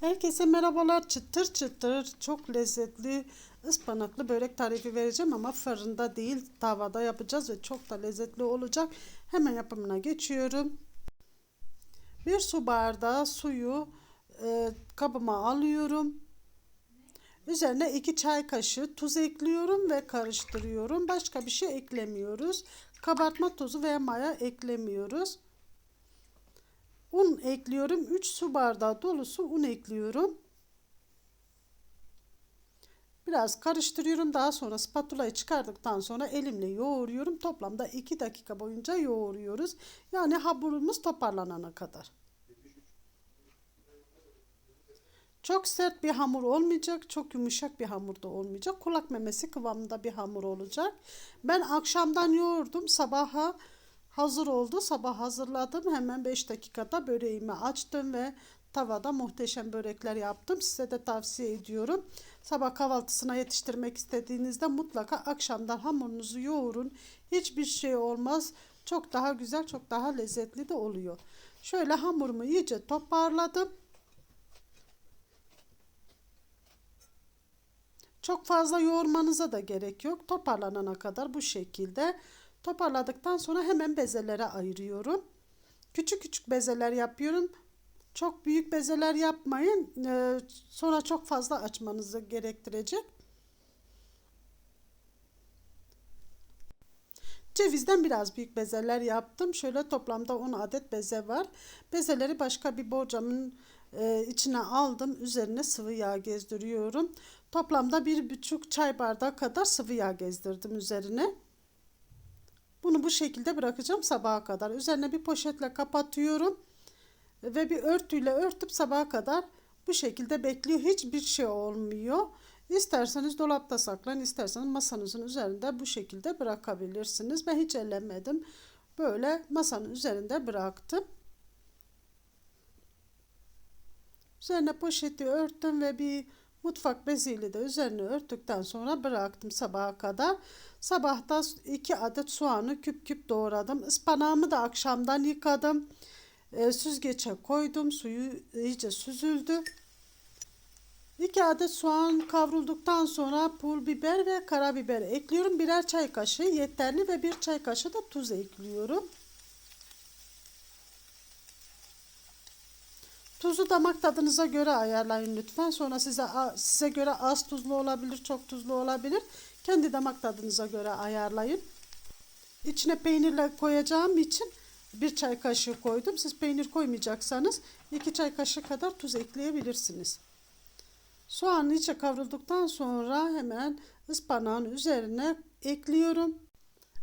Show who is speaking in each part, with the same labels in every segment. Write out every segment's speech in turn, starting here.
Speaker 1: Herkese merhabalar. Çıtır çıtır çok lezzetli ıspanaklı börek tarifi vereceğim ama fırında değil tavada yapacağız ve çok da lezzetli olacak. Hemen yapımına geçiyorum. Bir su bardağı suyu e, kabıma alıyorum. Üzerine 2 çay kaşığı tuz ekliyorum ve karıştırıyorum. Başka bir şey eklemiyoruz. Kabartma tozu veya maya eklemiyoruz. Un ekliyorum. 3 su bardağı dolusu un ekliyorum. Biraz karıştırıyorum. Daha sonra spatulayı çıkardıktan sonra elimle yoğuruyorum. Toplamda 2 dakika boyunca yoğuruyoruz. Yani hamurumuz toparlanana kadar. Çok sert bir hamur olmayacak, çok yumuşak bir hamur da olmayacak. Kulak memesi kıvamında bir hamur olacak. Ben akşamdan yoğurdum, sabaha hazır oldu. Sabah hazırladım. Hemen 5 dakikada böreğimi açtım ve tavada muhteşem börekler yaptım. Size de tavsiye ediyorum. Sabah kahvaltısına yetiştirmek istediğinizde mutlaka akşamdan hamurunuzu yoğurun. Hiçbir şey olmaz. Çok daha güzel, çok daha lezzetli de oluyor. Şöyle hamurumu iyice toparladım. Çok fazla yoğurmanıza da gerek yok. Toparlanana kadar bu şekilde toparladıktan sonra hemen bezelere ayırıyorum. Küçük küçük bezeler yapıyorum. Çok büyük bezeler yapmayın. Ee, sonra çok fazla açmanızı gerektirecek. Cevizden biraz büyük bezeler yaptım. Şöyle toplamda 10 adet beze var. Bezeleri başka bir borcamın e, içine aldım. Üzerine sıvı yağ gezdiriyorum. Toplamda bir buçuk çay bardağı kadar sıvı yağ gezdirdim üzerine. Bunu bu şekilde bırakacağım sabaha kadar. Üzerine bir poşetle kapatıyorum. Ve bir örtüyle örtüp sabaha kadar bu şekilde bekliyor. Hiçbir şey olmuyor. İsterseniz dolapta saklayın, isterseniz masanızın üzerinde bu şekilde bırakabilirsiniz. Ben hiç ellemedim. Böyle masanın üzerinde bıraktım. Üzerine poşeti örttüm ve bir mutfak beziyle de üzerine örttükten sonra bıraktım sabaha kadar. Sabahta 2 adet soğanı küp küp doğradım. Ispanağımı da akşamdan yıkadım. E, süzgece koydum. Suyu iyice süzüldü. 2 adet soğan kavrulduktan sonra pul biber ve karabiber ekliyorum. Birer çay kaşığı yeterli ve bir çay kaşığı da tuz ekliyorum. Tuzu damak tadınıza göre ayarlayın lütfen. Sonra size size göre az tuzlu olabilir, çok tuzlu olabilir. Kendi damak tadınıza göre ayarlayın. İçine peynirle koyacağım için bir çay kaşığı koydum. Siz peynir koymayacaksanız iki çay kaşığı kadar tuz ekleyebilirsiniz. Soğan iyice kavrulduktan sonra hemen ıspanağın üzerine ekliyorum.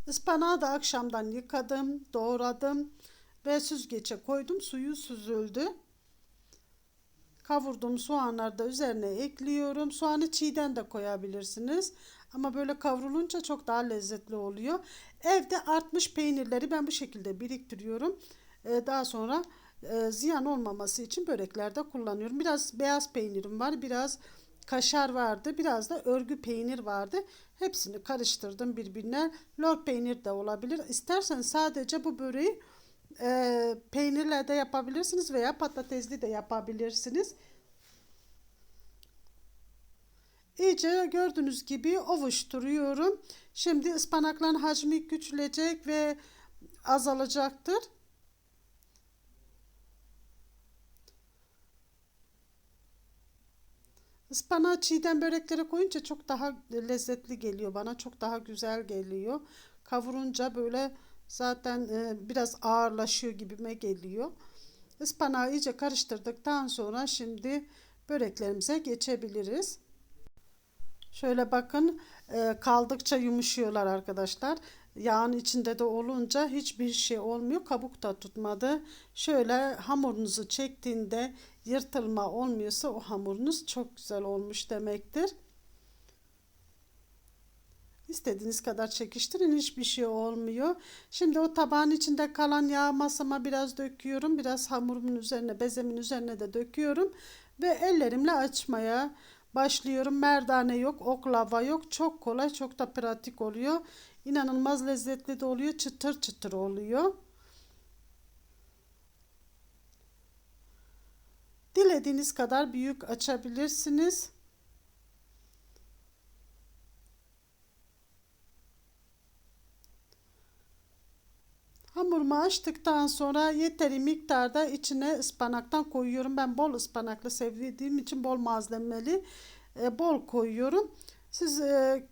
Speaker 1: Ispanağı da akşamdan yıkadım, doğradım ve süzgece koydum. Suyu süzüldü. Kavurduğum soğanları da üzerine ekliyorum. Soğanı çiğden de koyabilirsiniz. Ama böyle kavrulunca çok daha lezzetli oluyor. Evde artmış peynirleri ben bu şekilde biriktiriyorum. Ee, daha sonra e, ziyan olmaması için böreklerde kullanıyorum. Biraz beyaz peynirim var. Biraz kaşar vardı. Biraz da örgü peynir vardı. Hepsini karıştırdım birbirine. Lor peynir de olabilir. İsterseniz sadece bu böreği e, peynirle de yapabilirsiniz veya patatesli de yapabilirsiniz. İyice gördüğünüz gibi ovuşturuyorum. Şimdi ıspanakların hacmi küçülecek ve azalacaktır. Ispanağı çiğden böreklere koyunca çok daha lezzetli geliyor bana. Çok daha güzel geliyor. Kavurunca böyle zaten e, biraz ağırlaşıyor gibime geliyor. Ispanağı iyice karıştırdıktan sonra şimdi böreklerimize geçebiliriz. Şöyle bakın e, kaldıkça yumuşuyorlar arkadaşlar. Yağın içinde de olunca hiçbir şey olmuyor. Kabuk da tutmadı. Şöyle hamurunuzu çektiğinde yırtılma olmuyorsa o hamurunuz çok güzel olmuş demektir. İstediğiniz kadar çekiştirin hiçbir şey olmuyor. Şimdi o tabağın içinde kalan yağ masama biraz döküyorum. Biraz hamurumun üzerine bezemin üzerine de döküyorum. Ve ellerimle açmaya başlıyorum. Merdane yok, oklava yok. Çok kolay, çok da pratik oluyor. İnanılmaz lezzetli de oluyor. Çıtır çıtır oluyor. Dilediğiniz kadar büyük açabilirsiniz. Hamurumu açtıktan sonra yeteri miktarda içine ıspanaktan koyuyorum. Ben bol ıspanaklı sevdiğim için bol malzemeli e, bol koyuyorum. Siz e,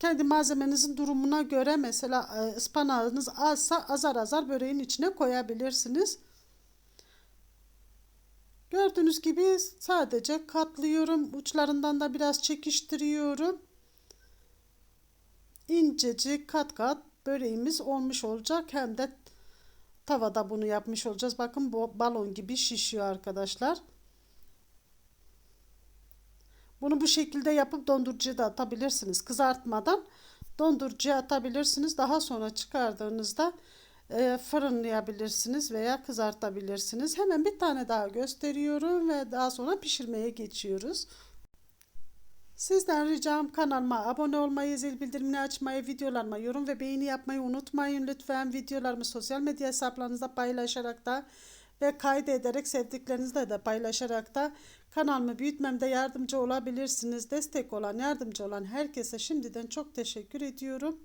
Speaker 1: kendi malzemenizin durumuna göre mesela e, ıspanağınız azsa azar azar böreğin içine koyabilirsiniz. Gördüğünüz gibi sadece katlıyorum. Uçlarından da biraz çekiştiriyorum. İncecik kat kat böreğimiz olmuş olacak. Hem de tavada bunu yapmış olacağız. Bakın bu balon gibi şişiyor arkadaşlar. Bunu bu şekilde yapıp dondurucuya da atabilirsiniz. Kızartmadan dondurucuya atabilirsiniz. Daha sonra çıkardığınızda e, fırınlayabilirsiniz veya kızartabilirsiniz. Hemen bir tane daha gösteriyorum ve daha sonra pişirmeye geçiyoruz. Sizden ricam kanalıma abone olmayı, zil bildirimini açmayı, videolarıma yorum ve beğeni yapmayı unutmayın. Lütfen videolarımı sosyal medya hesaplarınızda paylaşarak da ve kaydederek sevdiklerinizle de paylaşarak da kanalımı büyütmemde yardımcı olabilirsiniz. Destek olan, yardımcı olan herkese şimdiden çok teşekkür ediyorum.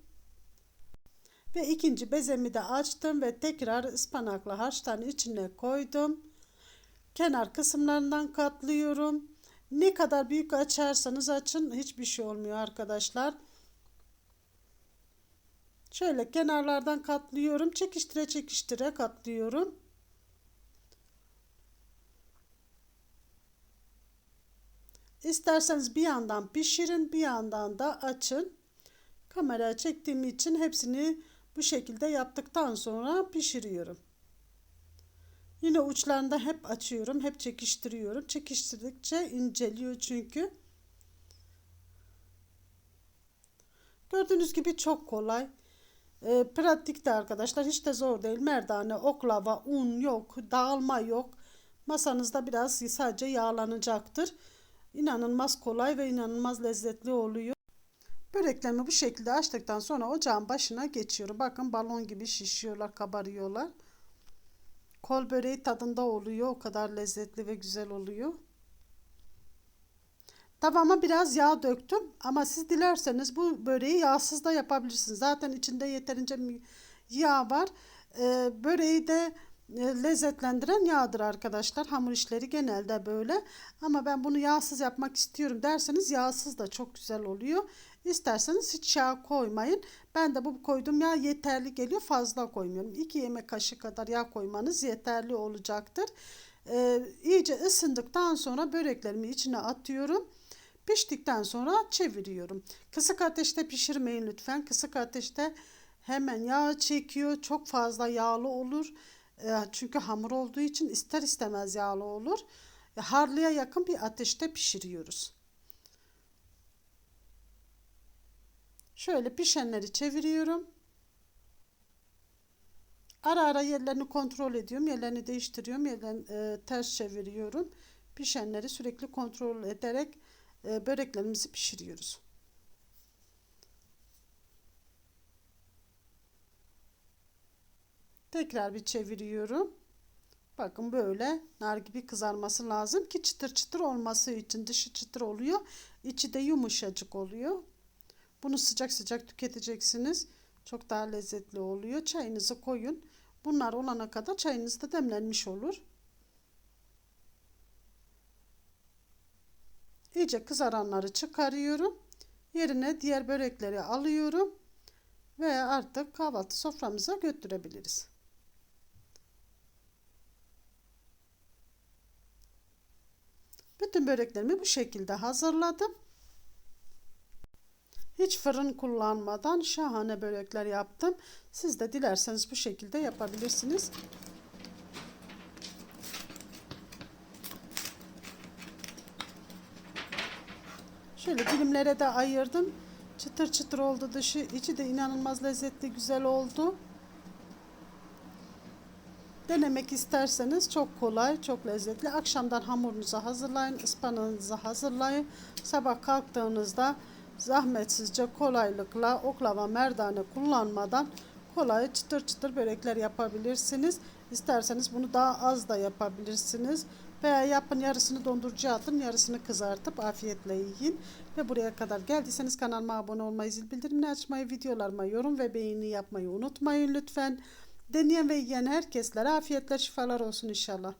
Speaker 1: Ve ikinci bezemi de açtım ve tekrar ıspanaklı harçtan içine koydum. Kenar kısımlarından katlıyorum. Ne kadar büyük açarsanız açın hiçbir şey olmuyor arkadaşlar. Şöyle kenarlardan katlıyorum. Çekiştire çekiştire katlıyorum. İsterseniz bir yandan pişirin, bir yandan da açın. Kameraya çektiğim için hepsini bu şekilde yaptıktan sonra pişiriyorum. Yine uçlarında hep açıyorum, hep çekiştiriyorum. Çekiştirdikçe inceliyor çünkü. Gördüğünüz gibi çok kolay. E, pratik de arkadaşlar hiç de zor değil. Merdane, oklava, un yok, dağılma yok. Masanızda biraz sadece yağlanacaktır. İnanılmaz kolay ve inanılmaz lezzetli oluyor. Böreklerimi bu şekilde açtıktan sonra ocağın başına geçiyorum. Bakın balon gibi şişiyorlar, kabarıyorlar. Kol böreği tadında oluyor. O kadar lezzetli ve güzel oluyor. Tavama biraz yağ döktüm ama siz dilerseniz bu böreği yağsız da yapabilirsiniz. Zaten içinde yeterince yağ var. Ee, böreği de e, lezzetlendiren yağdır arkadaşlar. Hamur işleri genelde böyle. Ama ben bunu yağsız yapmak istiyorum derseniz yağsız da çok güzel oluyor. İsterseniz hiç yağ koymayın. Ben de bu koydum yağ yeterli geliyor. Fazla koymuyorum. 2 yemek kaşığı kadar yağ koymanız yeterli olacaktır. Ee, iyice ısındıktan sonra böreklerimi içine atıyorum. Piştikten sonra çeviriyorum. Kısık ateşte pişirmeyin lütfen. Kısık ateşte hemen yağ çekiyor. Çok fazla yağlı olur. Ee, çünkü hamur olduğu için ister istemez yağlı olur. Harlıya yakın bir ateşte pişiriyoruz. Şöyle pişenleri çeviriyorum. Ara ara yerlerini kontrol ediyorum. Yerlerini değiştiriyorum. Yerlerini e, ters çeviriyorum. Pişenleri sürekli kontrol ederek e, böreklerimizi pişiriyoruz. Tekrar bir çeviriyorum. Bakın böyle nar gibi kızarması lazım ki çıtır çıtır olması için dışı çıtır oluyor. içi de yumuşacık oluyor. Bunu sıcak sıcak tüketeceksiniz. Çok daha lezzetli oluyor. Çayınızı koyun. Bunlar olana kadar çayınız da demlenmiş olur. İyice kızaranları çıkarıyorum. Yerine diğer börekleri alıyorum. Ve artık kahvaltı soframıza götürebiliriz. Bütün böreklerimi bu şekilde hazırladım. Hiç fırın kullanmadan şahane börekler yaptım. Siz de dilerseniz bu şekilde yapabilirsiniz. Şöyle dilimlere de ayırdım. Çıtır çıtır oldu dışı. içi de inanılmaz lezzetli güzel oldu. Denemek isterseniz çok kolay, çok lezzetli. Akşamdan hamurunuzu hazırlayın, ıspanağınızı hazırlayın. Sabah kalktığınızda zahmetsizce kolaylıkla oklava merdane kullanmadan kolay çıtır çıtır börekler yapabilirsiniz. İsterseniz bunu daha az da yapabilirsiniz. Veya yapın yarısını dondurucuya atın, yarısını kızartıp afiyetle yiyin. Ve buraya kadar geldiyseniz kanalıma abone olmayı, zil bildirimini açmayı, videolarıma yorum ve beğeni yapmayı unutmayın lütfen. Deneyen ve yiyen herkeslere afiyetler şifalar olsun inşallah.